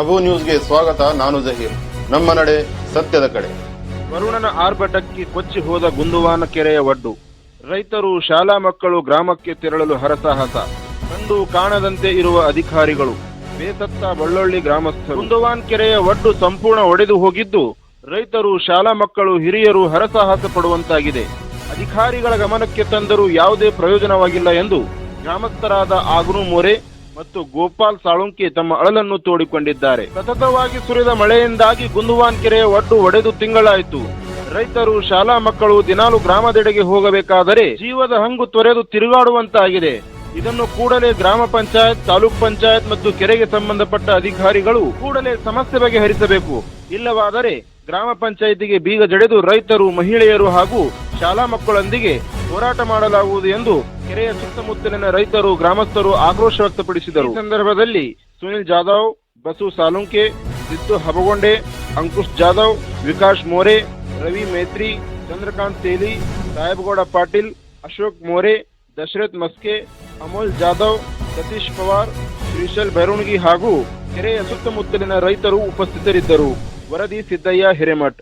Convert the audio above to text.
ಅಬು ನ್ಯೂಸ್ಗೆ ಸ್ವಾಗತ, ನಾನು ಜಹೀರ್. ನಮ್ಮ ನಡೆ ಸತ್ಯದ ಕಡೆ. ವರುಣನ ಆರ್ಭಟಕ್ಕೆ ಕೊಚ್ಚಿ ಹೋದ ಗುಂದುವಾನ ಕೆರೆಯ ಒಡ್ಡು. ರೈತರು, ಶಾಲಾ ಮಕ್ಕಳು ಗ್ರಾಮಕ್ಕೆ ತೆರಳಲು ಹರಸಾಹಸ. ಕಂಡು ಕಾಣದಂತೆ ಇರುವ ಅಧಿಕಾರಿಗಳು, ಬೇಸತ್ತ ಬಳ್ಳೊಳ್ಳಿ ಗ್ರಾಮಸ್ಥರು. ಗುಂದುವಾನ್ ಕೆರೆಯ ಒಡ್ಡು ಸಂಪೂರ್ಣ ಒಡೆದು ಹೋಗಿದ್ದು, ರೈತರು, ಶಾಲಾ ಮಕ್ಕಳು, ಹಿರಿಯರು ಹರಸಾಹಸ ಪಡುವಂತಾಗಿದೆ. ಅಧಿಕಾರಿಗಳ ಗಮನಕ್ಕೆ ತಂದರೂ ಯಾವುದೇ ಪ್ರಯೋಜನವಾಗಿಲ್ಲ ಎಂದು ಗ್ರಾಮಸ್ಥರಾದ ಆಗ್ನು ಮೊರೆ ಮತ್ತು ಗೋಪಾಲ್ ಸಾಳುಂಕಿ ತಮ್ಮ ಅಳಲನ್ನು ತೋಡಿಕೊಂಡಿದ್ದಾರೆ. ಸತತವಾಗಿ ಸುರಿದ ಮಳೆಯಿಂದಾಗಿ ಗುಂದುವಾನ್ ಕೆರೆಯ ಒಡ್ಡು ಒಡೆದು ತಿಂಗಳಾಯಿತು. ರೈತರು, ಶಾಲಾ ಮಕ್ಕಳು ದಿನಾಲು ಗ್ರಾಮದೆಡೆಗೆ ಹೋಗಬೇಕಾದರೆ ಜೀವದ ಹಂಗು ತೊರೆದು ತಿರುಗಾಡುವಂತಾಗಿದೆ. ಇದನ್ನು ಕೂಡಲೇ ಗ್ರಾಮ ಪಂಚಾಯತ್, ತಾಲೂಕ್ ಪಂಚಾಯತ್ ಮತ್ತು ಕೆರೆಗೆ ಸಂಬಂಧಪಟ್ಟ ಅಧಿಕಾರಿಗಳು ಕೂಡಲೇ ಸಮಸ್ಯೆ ಬಗೆಹರಿಸಬೇಕು. ಇಲ್ಲವಾದರೆ ಗ್ರಾಮ ಪಂಚಾಯಿತಿಗೆ ಬೀಗ ಜಡೆದು ರೈತರು, ಮಹಿಳೆಯರು ಹಾಗೂ ಶಾಲಾ ಮಕ್ಕಳೊಂದಿಗೆ ಹೋರಾಟ ಮಾಡಲಾಗುವುದು ಎಂದು ಕೆರೆಯ ಸುತ್ತಮುತ್ತಲಿನ ರೈತರು, ಗ್ರಾಮಸ್ಥರು ಆಕ್ರೋಶ ವ್ಯಕ್ತಪಡಿಸಿದರು. ಸಂದರ್ಭದಲ್ಲಿ ಸುನಿಲ್ ಜಾಧವ್, ಬಸು ಸಾಲುಂಕೆ, ಸಿದ್ದು ಹಬಗೊಂಡೆ, ಅಂಕುಶ್ ಜಾಧವ್, ವಿಕಾಶ್ ಮೋರೆ, ರವಿ ಮೇತ್ರಿ, ಚಂದ್ರಕಾಂತ್ ತೇಲಿ ಸಾಹೇಬಗೌಡ ಪಾಟೀಲ್, ಅಶೋಕ್ ಮೋರೆ, ದಶರಥ್ ಮಸ್ಕೆ, ಅಮೋಲ್ ಜಾಧವ್, ಸತೀಶ್ ಪವಾರ್, ಶ್ರೀಶಲ್ ಬೈರೋಣಗಿ ಹಾಗೂ ಕೆರೆಯ ಸುತ್ತಮುತ್ತಲಿನ ರೈತರು ಉಪಸ್ಥಿತರಿದ್ದರು. ವರದಿ ಸಿದ್ದಯ್ಯ, ಹಿರೇಮಠ್.